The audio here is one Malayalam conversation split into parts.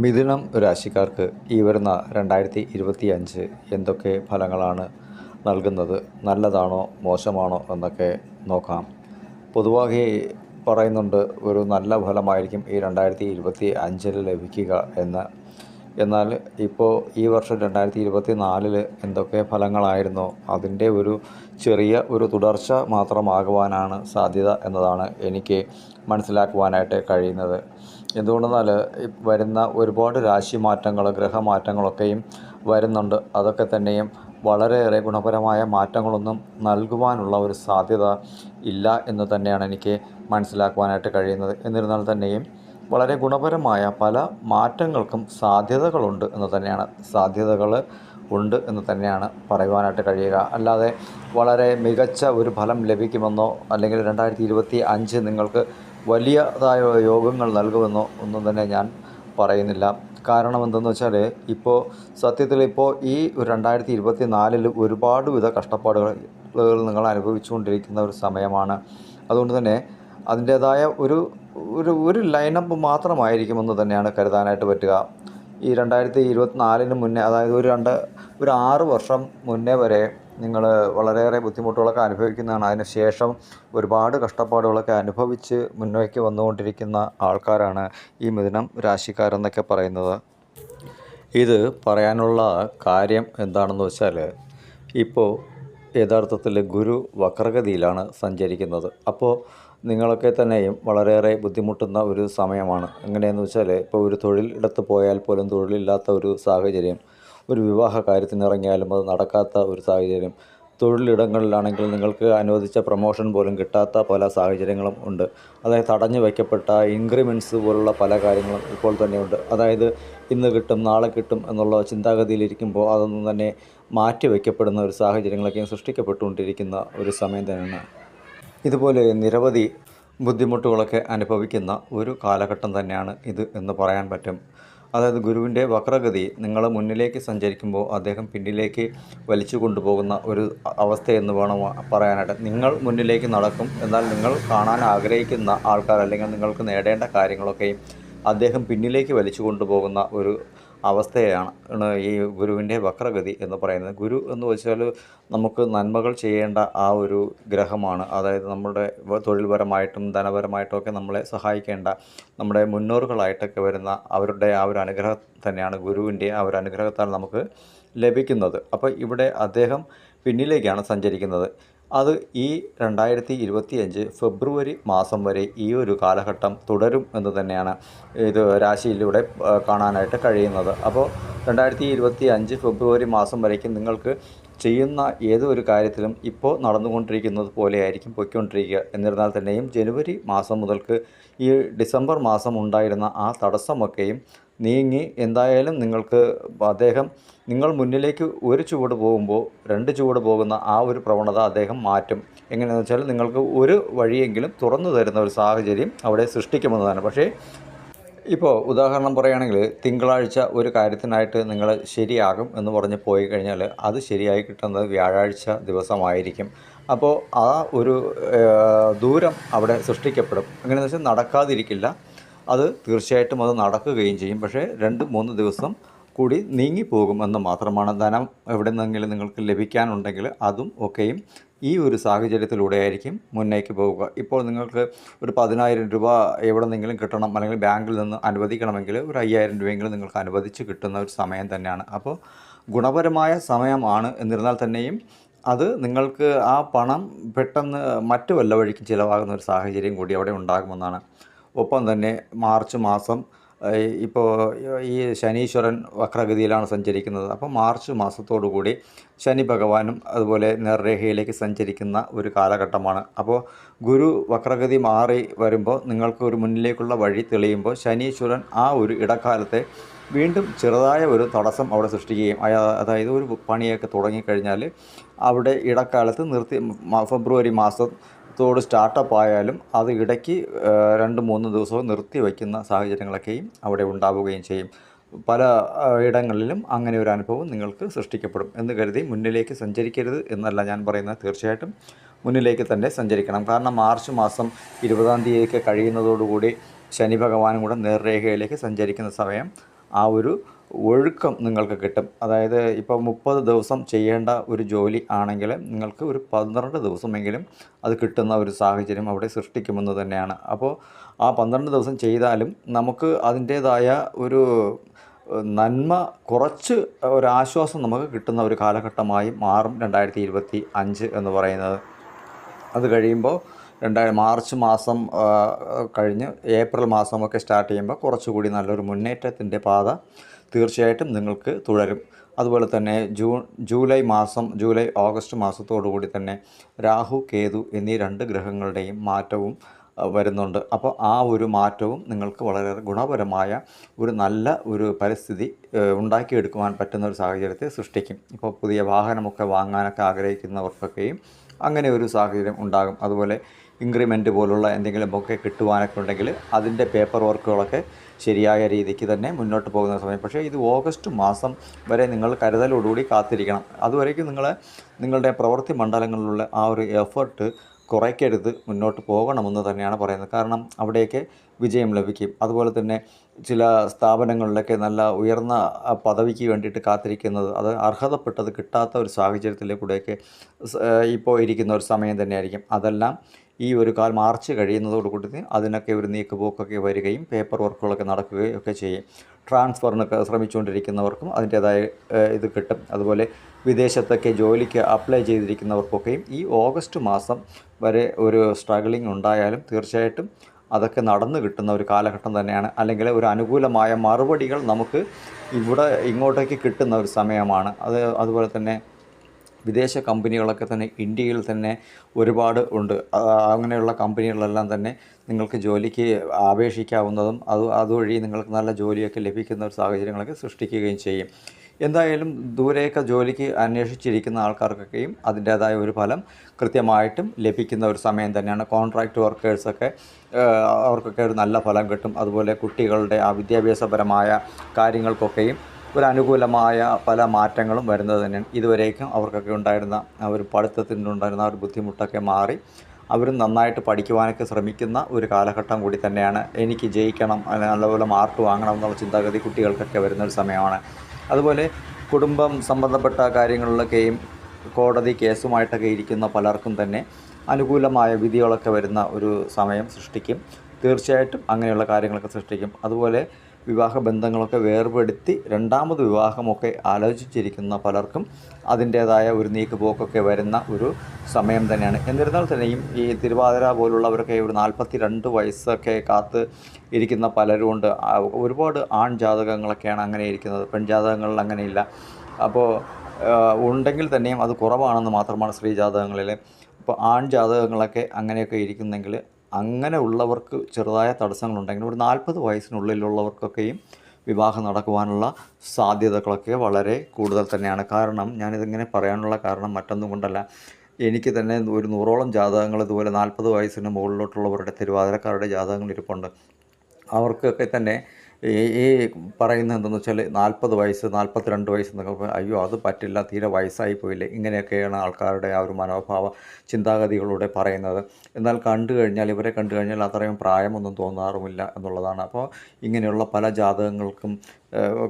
മിഥുനം രാശിക്കാർക്ക് ഈ വരുന്ന രണ്ടായിരത്തി ഇരുപത്തി അഞ്ച് എന്തൊക്കെ ഫലങ്ങളാണ് നൽകുന്നത്? നല്ലതാണോ മോശമാണോ എന്നൊക്കെ നോക്കാം. പൊതുവാകെ പറയുന്നുണ്ട് ഒരു നല്ല ഫലമായിരിക്കും ഈ രണ്ടായിരത്തി ഇരുപത്തി അഞ്ചിൽ ലഭിക്കുക എന്ന്. എന്നാൽ ഇപ്പോൾ ഈ വർഷം രണ്ടായിരത്തി ഇരുപത്തി നാലിൽ എന്തൊക്കെ ഫലങ്ങളായിരുന്നോ? അതിന്റെ ഒരു ചെറിയ ഒരു തുടർച്ച മാത്രമാകുവാനാണ് സാധ്യത എന്നതാണ് എനിക്ക് മനസ്സിലാക്കുവാനായിട്ട് കഴിയുന്നത്. എന്തുകൊണ്ടെന്നാൽ വരുന്ന ഒരുപാട് രാശി മാറ്റങ്ങൾ ഗ്രഹമാറ്റങ്ങളൊക്കെയും വരുന്നുണ്ട്. അതൊക്കെ തന്നെയും വളരെയേറെ ഗുണപരമായ മാറ്റങ്ങളൊന്നും നൽകുവാനുള്ള ഒരു സാധ്യത ഇല്ല എന്ന് തന്നെയാണ് എനിക്ക് മനസ്സിലാക്കുവാനായിട്ട് കഴിയുന്നത്. എന്നിരുന്നാൽ തന്നെയും വളരെ ഗുണപരമായ പല മാറ്റങ്ങൾക്കും സാധ്യതകളുണ്ട് എന്ന് തന്നെയാണ്. സാധ്യതകൾ ഉണ്ട് എന്ന് തന്നെയാണ് പറയുവാനായിട്ട് കഴിയുക. അല്ലാതെ വളരെ മികച്ച ഒരു ഫലം ലഭിക്കുമെന്നോ അല്ലെങ്കിൽ രണ്ടായിരത്തി നിങ്ങൾക്ക് വലിയതായ യോഗങ്ങൾ നൽകുമെന്നോ ഒന്നും തന്നെ ഞാൻ പറയുന്നില്ല. കാരണം എന്തെന്ന് വെച്ചാൽ ഇപ്പോൾ സത്യത്തിൽ ഇപ്പോൾ ഈ രണ്ടായിരത്തി ഇരുപത്തി നാലിൽ ഒരുപാട് വിധ കഷ്ടപ്പാടുകൾ നിങ്ങൾ അനുഭവിച്ചുകൊണ്ടിരിക്കുന്ന ഒരു സമയമാണ്. അതുകൊണ്ട് തന്നെ അതിന്റേതായ ഒരു ഒരു ഒരു ലൈനപ്പ് മാത്രമായിരിക്കുമെന്ന് തന്നെയാണ് കരുതാനായിട്ട് പറ്റുക. ഈ രണ്ടായിരത്തി ഇരുപത്തിനാലിന് മുന്നേ അതായത് ഒരു രണ്ട് ഒരു ആറ് വർഷം മുന്നേ വരെ നിങ്ങൾ വളരെയേറെ ബുദ്ധിമുട്ടുകളൊക്കെ അനുഭവിക്കുന്നതാണ്. അതിനുശേഷം ഒരുപാട് കഷ്ടപ്പാടുകളൊക്കെ അനുഭവിച്ച് മുന്നോട്ട് വന്നുകൊണ്ടിരിക്കുന്ന ആൾക്കാരാണ് ഈ മിഥുനം രാശിക്കാരെന്നൊക്കെ പറയുന്നത്. ഇത് പറയാനുള്ള കാര്യം എന്താണെന്ന് വെച്ചാൽ ഇപ്പോൾ യഥാർത്ഥത്തിൽ ഗുരു വക്രഗതിയിലാണ് സഞ്ചരിക്കുന്നത്. അപ്പോൾ നിങ്ങളൊക്കെ തന്നെയും വളരെയേറെ ബുദ്ധിമുട്ടുന്ന ഒരു സമയമാണ്. എങ്ങനെയെന്ന് വെച്ചാൽ ഇപ്പോൾ ഒരു തൊഴിലിടത്ത് പോയാൽ പോലും തൊഴിലില്ലാത്ത ഒരു സാഹചര്യം. ഒരു വിവാഹ കാര്യത്തിന് ഇറങ്ങിയാലും അത് നടക്കാത്ത ഒരു സാഹചര്യം. തൊഴിലിടങ്ങളിലാണെങ്കിൽ നിങ്ങൾക്ക് അനുവദിച്ച പ്രൊമോഷൻ പോലും കിട്ടാത്ത പല സാഹചര്യങ്ങളും ഉണ്ട്. അതായത് തടഞ്ഞു വയ്ക്കപ്പെട്ട ഇൻക്രിമെന്റ്സ് പോലുള്ള പല കാര്യങ്ങളും ഇപ്പോൾ തന്നെയുണ്ട്. അതായത് ഇന്ന് കിട്ടും നാളെ കിട്ടും എന്നുള്ള ചിന്താഗതിയിലിരിക്കുമ്പോൾ അതൊന്നും തന്നെ മാറ്റി വയ്ക്കപ്പെടുന്ന ഒരു സാഹചര്യങ്ങളൊക്കെ സൃഷ്ടിക്കപ്പെട്ടുകൊണ്ടിരിക്കുന്ന ഒരു സമയം തന്നെയാണ്. ഇതുപോലെ നിരവധി ബുദ്ധിമുട്ടുകളൊക്കെ അനുഭവിക്കുന്ന ഒരു കാലഘട്ടം തന്നെയാണ് ഇത് എന്ന് പറയാൻ പറ്റും. അതായത് ഗുരുവിന്റെ വക്രഗതി നിങ്ങൾ മുന്നിലേക്ക് സഞ്ചരിക്കുമ്പോൾ അദ്ദേഹം പിന്നിലേക്ക് വലിച്ചു കൊണ്ടുപോകുന്ന ഒരു അവസ്ഥയെന്ന് വേണം പറയാനായിട്ട്. നിങ്ങൾ മുന്നിലേക്ക് നടക്കും. എന്നാൽ നിങ്ങൾ കാണാൻ ആഗ്രഹിക്കുന്ന ആൾക്കാർ അല്ലെങ്കിൽ നിങ്ങൾക്ക് നേടേണ്ട കാര്യങ്ങളൊക്കെയും അദ്ദേഹം പിന്നിലേക്ക് വലിച്ചു കൊണ്ടുപോകുന്ന ഒരു അവസ്ഥയാണ്. ഈ ഗുരുവിന്റെ വക്രഗതി എന്ന് പറയുന്നത്. ഗുരു എന്ന് വെച്ചാൽ നമുക്ക് നന്മകൾ ചെയ്യേണ്ട ആ ഒരു ഗ്രഹമാണ്. അതായത് നമ്മുടെ തൊഴിൽപരമായിട്ടും ധനപരമായിട്ടും ഒക്കെ നമ്മളെ സഹായിക്കേണ്ട നമ്മുടെ മുന്നോറുകളായിട്ടൊക്കെ വരുന്ന അവരുടെ ആ ഒരു അനുഗ്രഹം തന്നെയാണ് ഗുരുവിന്റെ ആ ഒരു അനുഗ്രഹത്താൽ നമുക്ക് ലഭിക്കുന്നത്. അപ്പോൾ ഇവിടെ അദ്ദേഹം പിന്നിലേക്കാണ് സഞ്ചരിക്കുന്നത്. അത് ഈ രണ്ടായിരത്തി ഇരുപത്തി അഞ്ച് ഫെബ്രുവരി മാസം വരെ ഈ ഒരു കാലഘട്ടം തുടരും എന്ന് തന്നെയാണ് ഇത് രാശിയിലൂടെ കാണാനായിട്ട് കഴിയുന്നത്. അപ്പോൾ രണ്ടായിരത്തി ഇരുപത്തി അഞ്ച് ഫെബ്രുവരി മാസം വരയ്ക്കും നിങ്ങൾക്ക് ചെയ്യുന്ന ഏതൊരു കാര്യത്തിലും ഇപ്പോൾ നടന്നുകൊണ്ടിരിക്കുന്നത് പോലെയായിരിക്കും പൊയ്ക്കൊണ്ടിരിക്കുക. എന്നിരുന്നാൽ തന്നെയും ജനുവരി മാസം മുതൽക്ക് ഈ ഡിസംബർ മാസം ഉണ്ടായിരുന്ന ആ തടസ്സമൊക്കെയും നീങ്ങി എന്തായാലും നിങ്ങൾക്ക് അദ്ദേഹം നിങ്ങൾ മുന്നിലേക്ക് ഒരു ചുവട് പോകുമ്പോൾ രണ്ട് ചുവട് പോകുന്ന ആ ഒരു പ്രവണത അദ്ദേഹം മാറ്റും. എങ്ങനെയാണെന്ന് വെച്ചാൽ നിങ്ങൾക്ക് ഒരു വഴിയെങ്കിലും തുറന്നു തരുന്ന ഒരു സാഹചര്യം അവിടെ സൃഷ്ടിക്കുമെന്നതാണ്. പക്ഷേ ഇപ്പോൾ ഉദാഹരണം പറയുകയാണെങ്കിൽ തിങ്കളാഴ്ച ഒരു കാര്യത്തിനായിട്ട് നിങ്ങൾ ശരിയാകും എന്ന് പറഞ്ഞ് പോയി കഴിഞ്ഞാൽ അത് ശരിയായി കിട്ടുന്നത് വ്യാഴാഴ്ച ദിവസമായിരിക്കും. അപ്പോൾ ആ ഒരു ദൂരം അവിടെ സൃഷ്ടിക്കപ്പെടും. അങ്ങനെയെന്ന് വെച്ചാൽ നടക്കാതിരിക്കില്ല. അത് തീർച്ചയായിട്ടും അത് നടക്കുകയും ചെയ്യും. പക്ഷേ രണ്ട് മൂന്ന് ദിവസം കൂടി നീങ്ങിപ്പോകും എന്ന് മാത്രമാണ് ധനം എവിടെ നിന്നെങ്കിലും നിങ്ങൾക്ക് ലഭിക്കാനുണ്ടെങ്കിൽ അതും ഒക്കെയും ഈ ഒരു സാഹചര്യത്തിലൂടെ ആയിരിക്കും മുന്നേക്ക് പോവുക. ഇപ്പോൾ നിങ്ങൾക്ക് ഒരു പതിനായിരം രൂപ എവിടെ നിന്നെങ്കിലും കിട്ടണം അല്ലെങ്കിൽ ബാങ്കിൽ നിന്ന് അനുവദിക്കണമെങ്കിൽ ഒരു അയ്യായിരം രൂപയെങ്കിലും നിങ്ങൾക്ക് അനുവദിച്ച് കിട്ടുന്ന ഒരു സമയം തന്നെയാണ്. അപ്പോൾ ഗുണപരമായ സമയമാണ് എന്നിരുന്നാൽ തന്നെയും അത് നിങ്ങൾക്ക് ആ പണം പെട്ടെന്ന് മറ്റു വല്ല വഴിക്ക് ചിലവാകുന്ന ഒരു സാഹചര്യം കൂടി അവിടെ ഉണ്ടാകുമെന്നാണ് ഒപ്പം തന്നെ മാർച്ച് മാസം ഇപ്പോൾ ഈ ശനീശ്വരൻ വക്രഗതിയിലാണ് സഞ്ചരിക്കുന്നത്. അപ്പോൾ മാർച്ച് മാസത്തോടു കൂടി ശനി ഭഗവാനും അതുപോലെ നേർരേഖയിലേക്ക് സഞ്ചരിക്കുന്ന ഒരു കാലഘട്ടമാണ്. അപ്പോൾ ഗുരു വക്രഗതി മാറി വരുമ്പോൾ നിങ്ങൾക്ക് ഒരു മുന്നിലേക്കുള്ള വഴി തെളിയുമ്പോൾ ശനീശ്വരൻ ആ ഒരു ഇടക്കാലത്തെ വീണ്ടും ചെറുതായ ഒരു തടസ്സം അവിടെ സൃഷ്ടിക്കുകയും അതായത് ഒരു പണിയൊക്കെ തുടങ്ങിക്കഴിഞ്ഞാൽ അവിടെ ഇടക്കാലത്ത് നിർത്തി ഫെബ്രുവരി ഫെബ്രുവരി മാസത്തോട് സ്റ്റാർട്ടപ്പ് ആയാലും അത് ഇടയ്ക്ക് രണ്ട് മൂന്ന് ദിവസവും നിർത്തി വയ്ക്കുന്ന സാഹചര്യങ്ങളൊക്കെയും അവിടെ ഉണ്ടാവുകയും ചെയ്യും. പല ഇടങ്ങളിലും അങ്ങനെ ഒരു അനുഭവം നിങ്ങൾക്ക് സൃഷ്ടിക്കപ്പെടും എന്ന് കരുതി മുന്നിലേക്ക് സഞ്ചരിക്കരുത് എന്നല്ല ഞാൻ പറയുന്നത്. തീർച്ചയായിട്ടും മുന്നിലേക്ക് തന്നെ സഞ്ചരിക്കണം. കാരണം മാർച്ച് മാസം ഇരുപതാം തീയതിയൊക്കെ കഴിയുന്നതോടുകൂടി ശനി ഭഗവാനും കൂടെ നേർരേഖയിലേക്ക് സഞ്ചരിക്കുന്ന സമയം ആ ഒരു ഒഴുക്കം നിങ്ങൾക്ക് കിട്ടും. അതായത് ഇപ്പോൾ മുപ്പത് ദിവസം ചെയ്യേണ്ട ഒരു ജോലി ആണെങ്കിൽ നിങ്ങൾക്ക് ഒരു പന്ത്രണ്ട് ദിവസമെങ്കിലും അത് കിട്ടുന്ന ഒരു സാഹചര്യം അവിടെ സൃഷ്ടിക്കുമെന്ന് തന്നെയാണ്. അപ്പോൾ ആ പന്ത്രണ്ട് ദിവസം ചെയ്താലും നമുക്ക് അതിന്റേതായ ഒരു നന്മ കുറച്ച് ഒരാശ്വാസം നമുക്ക് കിട്ടുന്ന ഒരു കാലഘട്ടമായി മാറും രണ്ടായിരത്തി ഇരുപത്തി അഞ്ച് എന്ന് പറയുന്നത്. അത് കഴിയുമ്പോൾ രണ്ടായിരം മാർച്ച് മാസം കഴിഞ്ഞ് ഏപ്രിൽ മാസമൊക്കെ സ്റ്റാർട്ട് ചെയ്യുമ്പോൾ കുറച്ചുകൂടി നല്ലൊരു മുന്നേറ്റത്തിന്റെ പാത തീർച്ചയായിട്ടും നിങ്ങൾക്ക് തുടരും. അതുപോലെ തന്നെ ജൂൺ ജൂലൈ മാസം ജൂലൈ ഓഗസ്റ്റ് മാസത്തോടു കൂടി തന്നെ രാഹു കേതു എന്നീ രണ്ട് ഗ്രഹങ്ങളുടെയും മാറ്റവും വരുന്നുണ്ട്. അപ്പോൾ ആ ഒരു മാറ്റവും നിങ്ങൾക്ക് വളരെ ഗുണപരമായ ഒരു നല്ല ഒരു പരിസ്ഥിതി ഉണ്ടാക്കിയെടുക്കുവാൻ പറ്റുന്ന ഒരു സാഹചര്യത്തെ സൃഷ്ടിക്കും. ഇപ്പോൾ പുതിയ വാഹനമൊക്കെ വാങ്ങാനൊക്കെ ആഗ്രഹിക്കുന്നവർക്കൊക്കെയും അങ്ങനെ ഒരു സാഹചര്യം ഉണ്ടാകും. അതുപോലെ ഇൻക്രിമെന്റ് പോലുള്ള എന്തെങ്കിലുമൊക്കെ കിട്ടുവാനൊക്കെ ഉണ്ടെങ്കിൽ അതിന്റെ പേപ്പർ വർക്കുകളൊക്കെ ശരിയായ രീതിക്ക് തന്നെ മുന്നോട്ട് പോകുന്ന സമയം. പക്ഷേ ഇത് ഓഗസ്റ്റ് മാസം വരെ നിങ്ങൾ കരുതലോടുകൂടി കാത്തിരിക്കണം. അതുവരേക്കും നിങ്ങൾ നിങ്ങളുടെ പ്രവൃത്തി മണ്ഡലങ്ങളിലുള്ള ആ ഒരു എഫേർട്ട് കുറയ്ക്കരുത് മുന്നോട്ട് പോകണമെന്ന് തന്നെയാണ് പറയുന്നത്. കാരണം അവിടെയൊക്കെ വിജയം ലഭിക്കും. അതുപോലെ തന്നെ ചില സ്ഥാപനങ്ങളിലൊക്കെ നല്ല ഉയർന്ന പദവിക്ക് വേണ്ടിയിട്ട് കാത്തിരിക്കുന്നത് അത് അർഹതപ്പെട്ടത് കിട്ടാത്ത ഒരു സാഹചര്യത്തിലേക്കൂടെയൊക്കെ കൂടെയൊക്കെ ഇപ്പോൾ ഇരിക്കുന്ന ഒരു സമയം തന്നെയായിരിക്കും. അതെല്ലാം ഈ ഒരു കാൽ മാർച്ച് കഴിയുന്നതോടുകൂടി അതിനൊക്കെ ഒരു നീക്കുപോക്കൊക്കെ വരികയും പേപ്പർ വർക്കുകളൊക്കെ നടക്കുകയും ഒക്കെ ചെയ്യും. ട്രാൻസ്ഫറിനൊക്കെ ശ്രമിച്ചുകൊണ്ടിരിക്കുന്നവർക്കും അതിന്റേതായ ഇത് കിട്ടും. അതുപോലെ വിദേശത്തൊക്കെ ജോലിക്ക് അപ്ലൈ ചെയ്തിരിക്കുന്നവർക്കൊക്കെയും ഈ ഓഗസ്റ്റ് മാസം വരെ ഒരു സ്ട്രഗിളിംഗ് ഉണ്ടായാലും തീർച്ചയായിട്ടും അതൊക്കെ നടന്നു കിട്ടുന്ന ഒരു കാലഘട്ടം തന്നെയാണ്. അല്ലെങ്കിൽ ഒരു അനുകൂലമായ മറുപടികൾ നമുക്ക് ഇവിടെ ഇങ്ങോട്ടേക്ക് കിട്ടുന്ന ഒരു സമയമാണ്. അത് അതുപോലെ തന്നെ വിദേശ കമ്പനികളൊക്കെ തന്നെ ഇന്ത്യയിൽ തന്നെ ഒരുപാട് ഉണ്ട്. അങ്ങനെയുള്ള കമ്പനികളെല്ലാം തന്നെ നിങ്ങൾക്ക് ജോലിക്ക് അപേക്ഷിക്കാവുന്നതും അത് അതുവഴി നിങ്ങൾക്ക് നല്ല ജോലിയൊക്കെ ലഭിക്കുന്ന ഒരു സാഹചര്യങ്ങളൊക്കെ സൃഷ്ടിക്കുകയും ചെയ്യും. എന്തായാലും ദൂരെയൊക്കെ ജോലിക്ക് അന്വേഷിച്ചിരിക്കുന്ന ആൾക്കാർക്കൊക്കെയും അതിന്റേതായ ഒരു ഫലം കൃത്യമായിട്ടും ലഭിക്കുന്ന ഒരു സമയം തന്നെയാണ്. കോൺട്രാക്റ്റ് വർക്കേഴ്സൊക്കെ അവർക്കൊക്കെ ഒരു നല്ല ഫലം കിട്ടും. അതുപോലെ കുട്ടികളുടെ ആ വിദ്യാഭ്യാസപരമായ കാര്യങ്ങൾക്കൊക്കെയും ഒരു അനുകൂലമായ പല മാറ്റങ്ങളും വരുന്നത് തന്നെയാണ് ഇതുവരേക്കും അവർക്കൊക്കെ ഉണ്ടായിരുന്ന ആ ഒരു പഠിത്തത്തിനുണ്ടായിരുന്ന ആ ഒരു ബുദ്ധിമുട്ടൊക്കെ മാറി. അവരും നന്നായിട്ട് പഠിക്കുവാനൊക്കെ ശ്രമിക്കുന്ന ഒരു കാലഘട്ടം കൂടി തന്നെയാണ്. എനിക്ക് ജയിക്കണം അല്ലെങ്കിൽ നല്ലപോലെ മാർക്ക് വാങ്ങണം എന്നുള്ള ചിന്താഗതി കുട്ടികൾക്കൊക്കെ വരുന്ന ഒരു സമയമാണ്. അതുപോലെ കുടുംബം സംബന്ധപ്പെട്ട കാര്യങ്ങളിലൊക്കെയും കോടതി കേസുമായിട്ടൊക്കെ ഇരിക്കുന്ന പലർക്കും തന്നെ അനുകൂലമായ വിധികളൊക്കെ വരുന്ന ഒരു സമയം സൃഷ്ടിക്കും. തീർച്ചയായിട്ടും അങ്ങനെയുള്ള കാര്യങ്ങളൊക്കെ സൃഷ്ടിക്കും. അതുപോലെ വിവാഹ ബന്ധങ്ങളൊക്കെ വേർപെടുത്തി രണ്ടാമത് വിവാഹമൊക്കെ ആലോചിച്ചിരിക്കുന്ന പലർക്കും അതിന്റേതായ ഒരു നീക്കുപോക്കൊക്കെ വരുന്ന ഒരു സമയം തന്നെയാണ്. എന്നിരുന്നാൽ തന്നെയും ഈ തിരുവാതിര പോലുള്ളവരൊക്കെ ഒരു നാൽപ്പത്തി രണ്ട് വയസ്സൊക്കെ കാത്ത് ഇരിക്കുന്ന പലരുമുണ്ട്. ഒരുപാട് ആൺ ജാതകങ്ങളൊക്കെയാണ് അങ്ങനെ ഇരിക്കുന്നത്. പെൺജാതകങ്ങളിൽ അങ്ങനെയില്ല. അപ്പോൾ ഉണ്ടെങ്കിൽ തന്നെയും അത് കുറവാണെന്ന് മാത്രമാണ് സ്ത്രീ ജാതകങ്ങളിൽ ഇപ്പോൾ ആൺ ജാതകങ്ങളൊക്കെ അങ്ങനെയൊക്കെ ഇരിക്കുന്നെങ്കിൽ അങ്ങനെ ഉള്ളവർക്ക് ചെറുതായ തടസ്സങ്ങളുണ്ടെങ്കിൽ ഒരു നാൽപ്പത് വയസ്സിനുള്ളിലുള്ളവർക്കൊക്കെയും വിവാഹം നടക്കുവാനുള്ള സാധ്യതകളൊക്കെ വളരെ കൂടുതൽ തന്നെയാണ്. കാരണം ഞാനിതിങ്ങനെ പറയാനുള്ള കാരണം മറ്റൊന്നും കൊണ്ടല്ല. എനിക്ക് തന്നെ ഒരു നൂറോളം ജാതകങ്ങൾ ഇതുപോലെ നാൽപ്പത് വയസ്സിന് മുകളിലോട്ടുള്ളവരുടെ തിരുവാതിരക്കാരുടെ ജാതകങ്ങൾ ഇരിപ്പുണ്ട്. അവർക്കൊക്കെ തന്നെ ഈ പറയുന്നത് എന്തെന്ന് വെച്ചാൽ നാൽപ്പത് വയസ്സ് നാൽപ്പത്തിരണ്ട് വയസ്സ് എന്നൊക്കെ അയ്യോ അത് പറ്റില്ല തീരെ വയസ്സായി പോയില്ലേ? ഇങ്ങനെയൊക്കെയാണ് ആൾക്കാരുടെ ആ ഒരു മനോഭാവ ചിന്താഗതികളൂടെ പറയുന്നത്. എന്നാൽ കണ്ടു കഴിഞ്ഞാൽ ഇവരെ കണ്ടു കഴിഞ്ഞാൽ അത്രയും പ്രായമൊന്നും തോന്നാറുമില്ല എന്നുള്ളതാണ്. അപ്പോൾ ഇങ്ങനെയുള്ള പല ജാതകങ്ങൾക്കും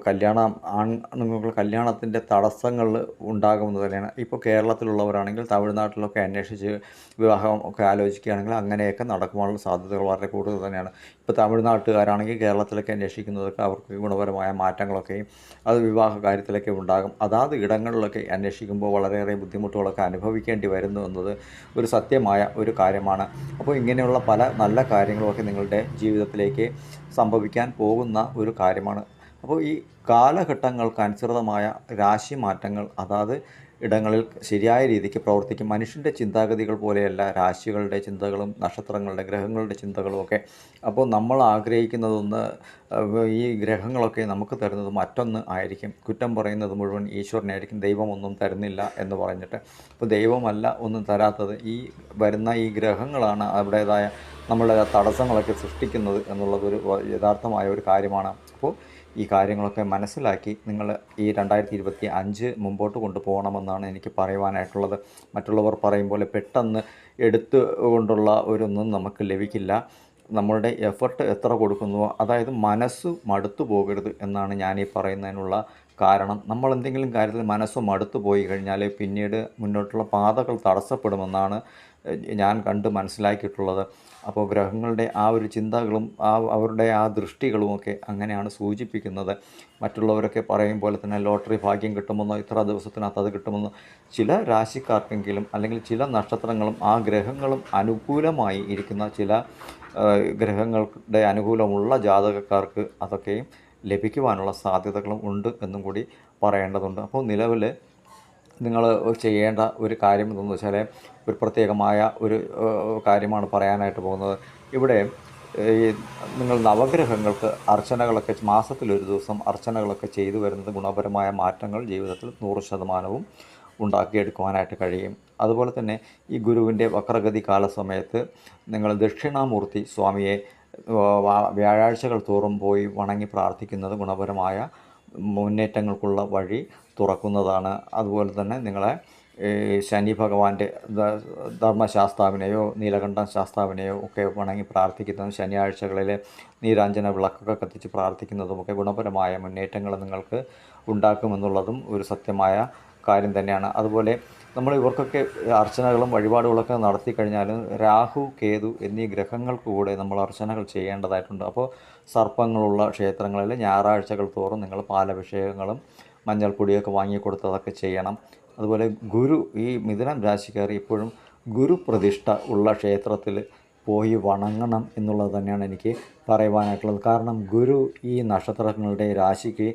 കല്യാണം ആണുങ്ങൾ കല്യാണത്തിന്റെ തടസ്സങ്ങൾ ഉണ്ടാകുമെന്ന് തന്നെയാണ്. ഇപ്പോൾ കേരളത്തിലുള്ളവരാണെങ്കിൽ തമിഴ്നാട്ടിലൊക്കെ അന്വേഷിച്ച് വിവാഹം ഒക്കെ ആലോചിക്കുകയാണെങ്കിൽ അങ്ങനെയൊക്കെ നടക്കുവാനുള്ള സാധ്യതകൾ വളരെ കൂടുതൽ തന്നെയാണ്. ഇപ്പോൾ തമിഴ്നാട്ടുകാരാണെങ്കിൽ കേരളത്തിലൊക്കെ അന്വേഷിക്കുന്നതൊക്കെ അവർക്ക് ഗുണപരമായ മാറ്റങ്ങളൊക്കെയും അത് വിവാഹ കാര്യത്തിലൊക്കെ ഉണ്ടാകും. അതാത് ഇടങ്ങളിലൊക്കെ അന്വേഷിക്കുമ്പോൾ വളരെയേറെ ബുദ്ധിമുട്ടുകളൊക്കെ അനുഭവിക്കേണ്ടി വരുന്നു എന്നത് ഒരു സത്യമായ ഒരു കാര്യമാണ്. അപ്പോൾ ഇങ്ങനെയുള്ള പല നല്ല കാര്യങ്ങളൊക്കെ നിങ്ങളുടെ ജീവിതത്തിലേക്ക് സംഭവിക്കാൻ പോകുന്ന ഒരു കാര്യമാണ്. അപ്പോൾ ഈ കാലഘട്ടങ്ങൾക്ക് അനുസൃതമായ രാശി മാറ്റങ്ങൾ അതാത് ഇടങ്ങളിൽ ശരിയായ രീതിക്ക് പ്രവർത്തിക്കും മനുഷ്യന്റെ ചിന്താഗതികൾ പോലെയല്ല രാശികളുടെ ചിന്തകളും നക്ഷത്രങ്ങളുടെ ഗ്രഹങ്ങളുടെ ചിന്തകളും ഒക്കെ. അപ്പോൾ നമ്മൾ ആഗ്രഹിക്കുന്നതൊന്ന് ഈ ഗ്രഹങ്ങളൊക്കെ നമുക്ക് തരുന്നത് മറ്റൊന്ന് ആയിരിക്കും. കുറ്റം പറയുന്നത് മുഴുവൻ ഈശ്വരനായിരിക്കും ദൈവമൊന്നും തരുന്നില്ല എന്ന് പറഞ്ഞിട്ട്. അപ്പോൾ ദൈവമല്ല ഒന്നും തരാത്തത് ഈ വരുന്ന ഈ ഗ്രഹങ്ങളാണ് അവരുടേതായ നമ്മളുടെ തടസ്സങ്ങളൊക്കെ സൃഷ്ടിക്കുന്നത് എന്നുള്ളതൊരു യഥാർത്ഥമായ ഒരു കാര്യമാണ്. അപ്പോൾ ഈ കാര്യങ്ങളൊക്കെ മനസ്സിലാക്കി നിങ്ങൾ ഈ രണ്ടായിരത്തി ഇരുപത്തി അഞ്ച് മുമ്പോട്ട് കൊണ്ടുപോകണമെന്നാണ് എനിക്ക് പറയുവാനായിട്ടുള്ളത്. മറ്റുള്ളവർ പറയും പോലെ പെട്ടെന്ന് എടുത്തു കൊണ്ടുള്ള ഒരൊന്നും നമുക്ക് ലഭിക്കില്ല. നമ്മളുടെ എഫർട്ട് എത്ര കൊടുക്കുന്നുവോ അതായത് മനസ്സ് മടുത്തു പോകരുത് എന്നാണ് ഞാൻ ഈ പറയുന്നതിനുള്ള കാരണം. നമ്മൾ എന്തെങ്കിലും കാര്യത്തിൽ മനസ്സ് മടുത്തു പോയി കഴിഞ്ഞാൽ പിന്നീട് മുന്നോട്ടുള്ള പാതകൾ തടസ്സപ്പെടുമെന്നാണ് ഞാൻ കണ്ട് മനസ്സിലാക്കിയിട്ടുള്ളത്. അപ്പോൾ ഗ്രഹങ്ങളുടെ ആ ഒരു ചിന്തകളും ആ അവരുടെ ആ ദൃഷ്ടികളുമൊക്കെ അങ്ങനെയാണ് സൂചിപ്പിക്കുന്നത്. മറ്റുള്ളവരൊക്കെ പറയും പോലെ തന്നെ ലോട്ടറി ഭാഗ്യം കിട്ടുമെന്നോ ഇത്ര ദിവസത്തിനകത്ത് അത് കിട്ടുമെന്നോ. ചില രാശിക്കാർക്കെങ്കിലും അല്ലെങ്കിൽ ചില നക്ഷത്രങ്ങളും ആ ഗ്രഹങ്ങളും അനുകൂലമായി ഇരിക്കുന്ന ചില ഗ്രഹങ്ങളുടെ അനുകൂലമുള്ള ജാതകക്കാർക്ക് അതൊക്കെയും ലഭിക്കുവാനുള്ള സാധ്യതകളും ഉണ്ട് എന്നും കൂടി പറയേണ്ടതുണ്ട്. അപ്പോൾ നിലവിൽ നിങ്ങൾ ചെയ്യേണ്ട ഒരു കാര്യം എന്തെന്ന് വെച്ചാൽ ഒരു പ്രത്യേകമായ ഒരു കാര്യമാണ് പറയാനായിട്ട് പോകുന്നത്. ഇവിടെ ഈ നിങ്ങൾ നവഗ്രഹങ്ങൾക്ക് അർച്ചനകളൊക്കെ മാസത്തിലൊരു ദിവസം അർച്ചനകളൊക്കെ ചെയ്തു വരുന്നത് ഗുണപരമായ മാറ്റങ്ങൾ ജീവിതത്തിൽ നൂറ് ശതമാനവും ഉണ്ടാക്കിയെടുക്കുവാനായിട്ട് കഴിയും. അതുപോലെ തന്നെ ഈ ഗുരുവിന്റെ വക്രഗതി കാല സമയത്ത് നിങ്ങൾ ദക്ഷിണാമൂർത്തി സ്വാമിയെ വ്യാഴാഴ്ചകൾ തോറും പോയി വണങ്ങി പ്രാർത്ഥിക്കുന്നത് ഗുണപരമായ മുന്നേറ്റങ്ങൾക്കുള്ള വഴി തുറക്കുന്നതാണ്. അതുപോലെ തന്നെ നിങ്ങളെ ശനി ഭഗവാന്റെ ധർമ്മശാസ്താവിനെയോ നീലകണ്ഠ ശാസ്താവിനെയോ ഒക്കെ വണങ്ങി പ്രാർത്ഥിക്കുന്നതും ശനിയാഴ്ചകളിൽ നീരാഞ്ജന വിളക്കൊക്കെ കത്തിച്ച് പ്രാർത്ഥിക്കുന്നതുമൊക്കെ ഗുണപരമായ മുന്നേറ്റങ്ങൾ നിങ്ങൾക്ക് ഉണ്ടാക്കുമെന്നുള്ളതും ഒരു സത്യമായ കാര്യം തന്നെയാണ്. അതുപോലെ നമ്മൾ ഇവർക്കൊക്കെ അർച്ചനകളും വഴിപാടുകളൊക്കെ നടത്തി കഴിഞ്ഞാലും രാഹു കേതു എന്നീ ഗ്രഹങ്ങൾക്ക് കൂടെ നമ്മൾ അർച്ചനകൾ ചെയ്യേണ്ടതായിട്ടുണ്ട്. അപ്പോൾ സർപ്പങ്ങളുള്ള ക്ഷേത്രങ്ങളിൽ ഞായറാഴ്ചകൾ തോറും നിങ്ങൾ പാലഭിഷേകങ്ങളും മഞ്ഞൾപ്പൊടിയൊക്കെ വാങ്ങിക്കൊടുത്തതൊക്കെ ചെയ്യണം. അതുപോലെ ഗുരു ഈ മിഥുനം രാശിക്കാർ ഇപ്പോഴും ഗുരു പ്രതിഷ്ഠ ഉള്ള ക്ഷേത്രത്തിൽ പോയി വണങ്ങണം എന്നുള്ളത് തന്നെയാണ് എനിക്ക് പറയുവാനായിട്ടുള്ളത്. കാരണം ഗുരു ഈ നക്ഷത്രങ്ങളുടെ രാശിക്ക്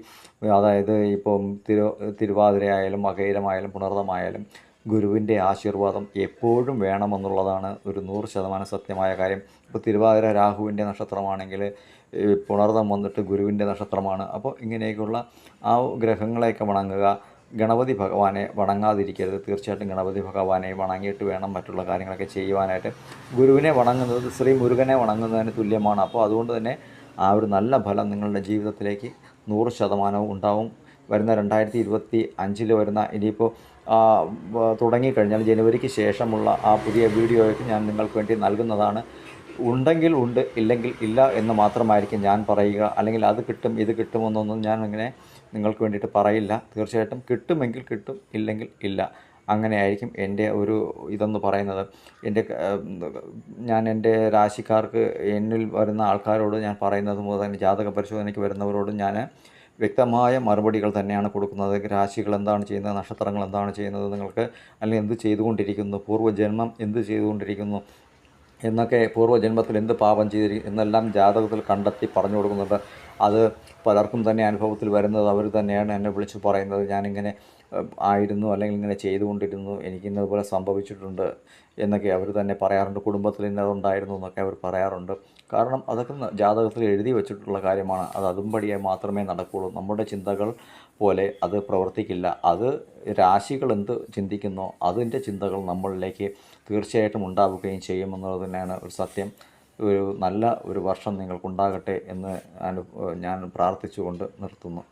അതായത് ഇപ്പം തിരു തിരുവാതിരയായാലും മകയിരമായാലും പുണർതമായാലും ഗുരുവിന്റെ ആശീർവാദം എപ്പോഴും വേണമെന്നുള്ളതാണ് ഒരു നൂറ് ശതമാനം സത്യമായ കാര്യം. ഇപ്പോൾ തിരുവാതിര രാഹുവിന്റെ നക്ഷത്രമാണെങ്കിൽ പുണർദം വന്നിട്ട് ഗുരുവിന്റെ നക്ഷത്രമാണ്. അപ്പോൾ ഇങ്ങനെയൊക്കെയുള്ള ആ ഗ്രഹങ്ങളെയൊക്കെ വണങ്ങുക ഗണപതി ഭഗവാനെ വണങ്ങാതിരിക്കരുത്. തീർച്ചയായിട്ടും ഗണപതി ഭഗവാനെ വണങ്ങിയിട്ട് വേണം മറ്റുള്ള കാര്യങ്ങളൊക്കെ ചെയ്യുവാനായിട്ട്. ഗുരുവിനെ വണങ്ങുന്നത് ശ്രീ മുരുകനെ വണങ്ങുന്നതിന് തുല്യമാണ്. അപ്പോൾ അതുകൊണ്ട് തന്നെ ആ ഒരു നല്ല ഫലം നിങ്ങളുടെ ജീവിതത്തിലേക്ക് നൂറ് ശതമാനവും ഉണ്ടാവും. വരുന്ന രണ്ടായിരത്തി ഇരുപത്തി അഞ്ചിൽ വരുന്ന ഇനിയിപ്പോൾ തുടങ്ങിക്കഴിഞ്ഞാൽ ജനുവരിക്ക് ശേഷമുള്ള ആ പുതിയ വീഡിയോയ്ക്ക് ഞാൻ നിങ്ങൾക്ക് വേണ്ടി നൽകുന്നതാണ്. ഉണ്ടെങ്കിൽ ഉണ്ട് ഇല്ലെങ്കിൽ ഇല്ല എന്ന് മാത്രമായിരിക്കും ഞാൻ പറയുക. അല്ലെങ്കിൽ അത് കിട്ടും ഇത് കിട്ടുമെന്നൊന്നും ഞാൻ അങ്ങനെ നിങ്ങൾക്ക് വേണ്ടിയിട്ട് പറയില്ല. തീർച്ചയായിട്ടും കിട്ടുമെങ്കിൽ കിട്ടും ഇല്ലെങ്കിൽ ഇല്ല. അങ്ങനെയായിരിക്കും എന്റെ ഒരു ഇതെന്ന് പറയുന്നത്. എന്റെ ഞാൻ എന്റെ രാശിക്കാർക്ക് എന്നിൽ വരുന്ന ആൾക്കാരോട് ഞാൻ പറയുന്നത് മുതൽ ജാതക പരിശോധനയ്ക്ക് വരുന്നവരോട് ഞാൻ വ്യക്തമായ മറുപടികൾ തന്നെയാണ് കൊടുക്കുന്നത്. രാശികൾ എന്താണ് ചെയ്യുന്നത്? നക്ഷത്രങ്ങൾ എന്താണ് ചെയ്യുന്നത്? നിങ്ങൾക്ക് അല്ലെങ്കിൽ എന്ത് ചെയ്തുകൊണ്ടിരിക്കുന്നു? പൂർവജന്മം എന്ത് ചെയ്തുകൊണ്ടിരിക്കുന്നു? എന്നൊക്കെ പൂർവജന്മത്തിൽ എന്ത് പാപം ചെയ്തിരിക്കും എന്നെല്ലാം ജാതകത്തിൽ കണ്ടെത്തി പറഞ്ഞു കൊടുക്കുന്നുണ്ട്. അത് പലർക്കും തന്നെ അനുഭവത്തിൽ വരുന്നത് അവർ തന്നെയാണ് എന്നെ വിളിച്ചു പറയുന്നത്. ഞാനിങ്ങനെ ആയിരുന്നു അല്ലെങ്കിൽ ഇങ്ങനെ ചെയ്തുകൊണ്ടിരുന്നു എനിക്കിന്നതുപോലെ സംഭവിച്ചിട്ടുണ്ട് എന്നൊക്കെ അവർ തന്നെ പറയാറുണ്ട്. കുടുംബത്തിൽ ഇന്നതുണ്ടായിരുന്നു എന്നൊക്കെ അവർ പറയാറുണ്ട്. കാരണം അതൊക്കെ ജാതകത്തിൽ എഴുതി വെച്ചിട്ടുള്ള കാര്യമാണ്. അത് അതുംപടിയെ മാത്രമേ നടക്കുകയുള്ളൂ നമ്മുടെ ചിന്തകൾ പോലെ അത് പ്രവർത്തിക്കില്ല. അത് രാശികൾ എന്ത് ചിന്തിക്കുന്നോ അതിന്റെ ചിന്തകൾ നമ്മളിലേക്ക് തീർച്ചയായിട്ടും ഉണ്ടാവുകയും ചെയ്യുമെന്നുള്ളത് തന്നെയാണ് ഒരു സത്യം. ഒരു നല്ല ഒരു വർഷം നിങ്ങൾക്കുണ്ടാകട്ടെ എന്ന് ഞാൻ പ്രാർത്ഥിച്ചുകൊണ്ട് നിർത്തുന്നു.